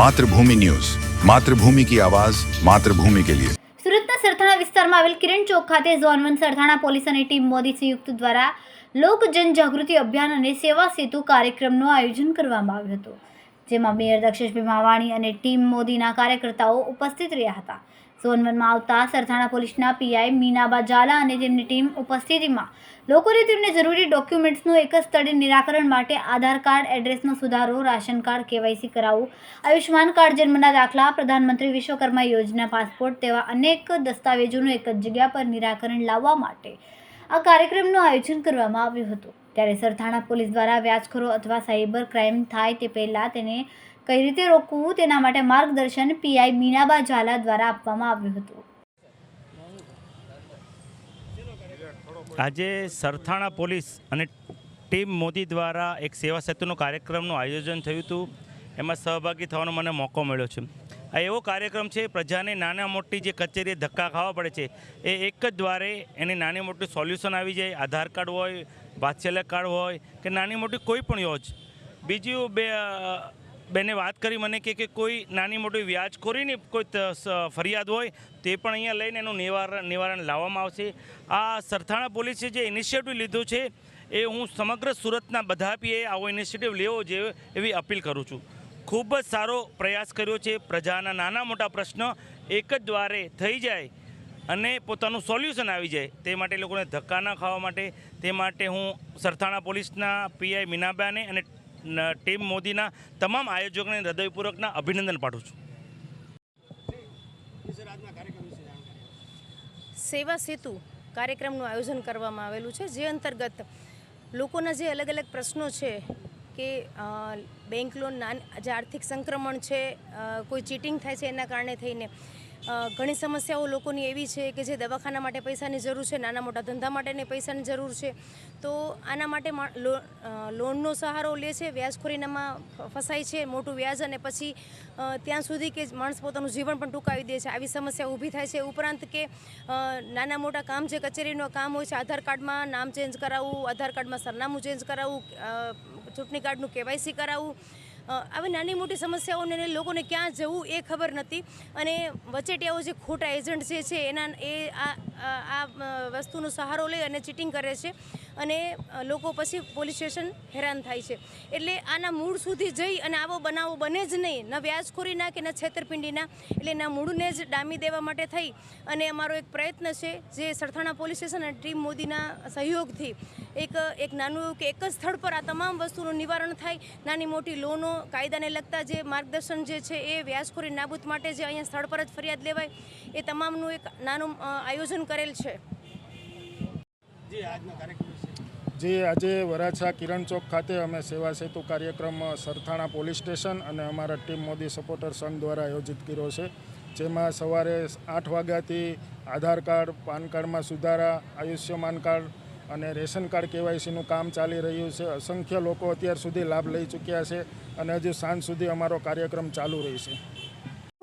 Mathrubhumi news. Mathrubhumi કી આવાજ, માતૃભૂમિ કે લિયે. સુરતના સરથાણા વિસ્તારમાં આવેલ કિરણ ચોક ખાતે ઝોન વન સરથાણા પોલીસ અને ટીમ મોદી સંયુક્ત દ્વારા લોક જનજાગૃતિ અભિયાન અને સેવા સેતુ કાર્યક્રમનું આયોજન કરવામાં આવ્યું હતું, જેમાં મેયર દક્ષેશભાઈ માવાણી અને ટીમ મોદીના કાર્યકર્તાઓ ઉપસ્થિત રહ્યા હતા. ઝોન વનમાં આવતા સરથાણા પોલીસના પીઆઈ મીનાબા ઝાલા અને તેમની ટીમ ઉપસ્થિતિમાં લોકોને તેમને જરૂરી ડોક્યુમેન્ટ્સનું એક જ સ્થળે નિરાકરણ માટે આધાર કાર્ડ, એડ્રેસનો સુધારો, રાશન કાર્ડ, કેવાયસી કરાવવું આયુષ્માન કાર્ડ, જન્મના દાખલા, પ્રધાનમંત્રી વિશ્વકર્મા યોજના, પાસપોર્ટ તેવા અનેક દસ્તાવેજોનું એક જ જગ્યા પર નિરાકરણ લાવવા માટે આ કાર્યક્રમનું આયોજન કરવામાં આવ્યું હતું. ત્યારે સરથાણા પોલીસ દ્વારા વ્યાજખોરો અથવા સાયબર ક્રાઇમ થાય તે પહેલાં તેને કઈ રીતે રોકવું તેના માટે માર્ગદર્શન પીઆઈ મીનાબા ઝાલા દ્વારા આપવામાં આવ્યું હતું. આજે સરથાણા પોલીસ અને ટીમ મોદી દ્વારા એક સેવા સેતુનો કાર્યક્રમનું આયોજન થયું હતું. એમાં સહભાગી થવાનો મને મોકો મળ્યો છે. આ એવો કાર્યક્રમ છે, પ્રજાને નાના મોટી જે કચેરીએ ધક્કા ખાવા પડે છે, એ એક જ દ્વારે એની નાની મોટી સોલ્યુશન આવી જાય. આધાર કાર્ડ હોય, વાત્સલ્ય કાર્ડ હોય કે નાની મોટી કોઈ પણ યોજ. બીજું બે બેને વાત કરી મને કે કે કોઈ નાની મોટી વ્યાજખોરીની કોઈ ફરિયાદ હોય તે પણ અહીંયા લઈને એનું નિવારણ નિવારણ લાવવામાં આવશે. આ સરથાણા પોલીસે જે ઇનિશિયેટિવ લીધું છે એ હું સમગ્ર સુરતના બધા પીએ આવો ઇનિશિયેટિવ લેવો જોઈએ એવી અપીલ કરું છું. ખૂબ જ સારો પ્રયાસ કર્યો છે. પ્રજાના નાના મોટા પ્રશ્ન એક જ દ્વારે થઈ જાય અને પોતાનું સોલ્યુશન આવી જાય તે માટે લોકોને ધક્કા ન ખાવા માટે. તે માટે હું સરથાણા પોલીસના પીઆઈ મીનાબાને અને ટીમ મોદીના તમામ આયોજકોને હૃદયપૂર્વકના અભિનંદન પાઠવું છું. સેવા સેતુ કાર્યક્રમનું આયોજન કરવામાં આવેલું છે, જે અંતર્ગત લોકોના જે અલગ અલગ પ્રશ્નો છે કે બેંક લોન જે આર્થિક સંક્રમણ છે કોઈ ચીટિંગ થાય છે એના કારણે થઈને ઘણી સમસ્યાઓ લોકોની એવી છે કે જે દવાખાના માટે પૈસાની જરૂર છે, નાના મોટા ધંધા માટેની પૈસાની જરૂર છે. તો આના માટે લોનનો સહારો લે છે, વ્યાજખોરીનામાં ફસાય છે, મોટું વ્યાજ અને પછી ત્યાં સુધી કે માણસ પોતાનું જીવન પણ ટૂંકાવી દે છે. આવી સમસ્યા ઊભી થાય છે. ઉપરાંત કે નાના મોટા કામ જે કચેરીનું કામ હોય છે, આધાર કાર્ડમાં નામ ચેન્જ કરાવવું, આધાર કાર્ડમાં સરનામું ચેન્જ કરાવવું ચૂંટણી કાર્ડનું કેવાયસી કરાવવું આવી નાની મોટી સમસ્યાઓને લોકોને ક્યાં જવું એ ખબર નથી. અને વચેટિયાઓ જે ખોટા એજન્ટ જે છે, એના એ આ આ- વસ્તુનો સહારો લઈ અને ચીટિંગ કરે છે અને લોકો પછી પોલીસ સ્ટેશન હેરાન થાય છે. એટલે આના મૂળ સુધી જઈ અને આવો બનાવો બને જ નહીં. ન વ્યાજખોરીના કે ન છેતરપિંડીના. એટલે એના મૂળને જ ડામી દેવા માટે થઈ. અને અમારો એક પ્રયત્ન છે જે સરથાણા પોલીસ સ્ટેશન અને ટીમ મોદીના સહયોગથી એક એક નાનું કે એક જ સ્થળ પર આ તમામ વસ્તુનું નિવારણ થાય. નાની મોટી લોનો કાયદાને લગતા જે માર્ગદર્શન જે છે એ વ્યાજખોરી નાબૂદ માટે જે અહીંયા સ્થળ પર જ ફરિયાદ લેવાય. એ તમામનું એક નાનું આયોજન કરેલ છે. જે આજે વરાછા કિરણ ચોક ખાતે અમે સેવા સેતુ કાર્યક્રમ સરથાણા પોલીસ સ્ટેશન અને અમારા ટીમ મોદી સપોર્ટર સંઘ દ્વારા આયોજિત કર્યો છે. જેમાં સવારે આઠ વાગ્યાથી આધાર કાર્ડ પાન કાર્ડમાં સુધારા આયુષ્યમાન કાર્ડ અને રેશન કાર્ડ કેવાયસીનું કામ ચાલી રહ્યું છે. અસંખ્ય લોકો અત્યાર સુધી લાભ લઈ ચૂક્યા છે અને હજુ સાંજ સુધી અમારો કાર્યક્રમ ચાલુ રહેશે.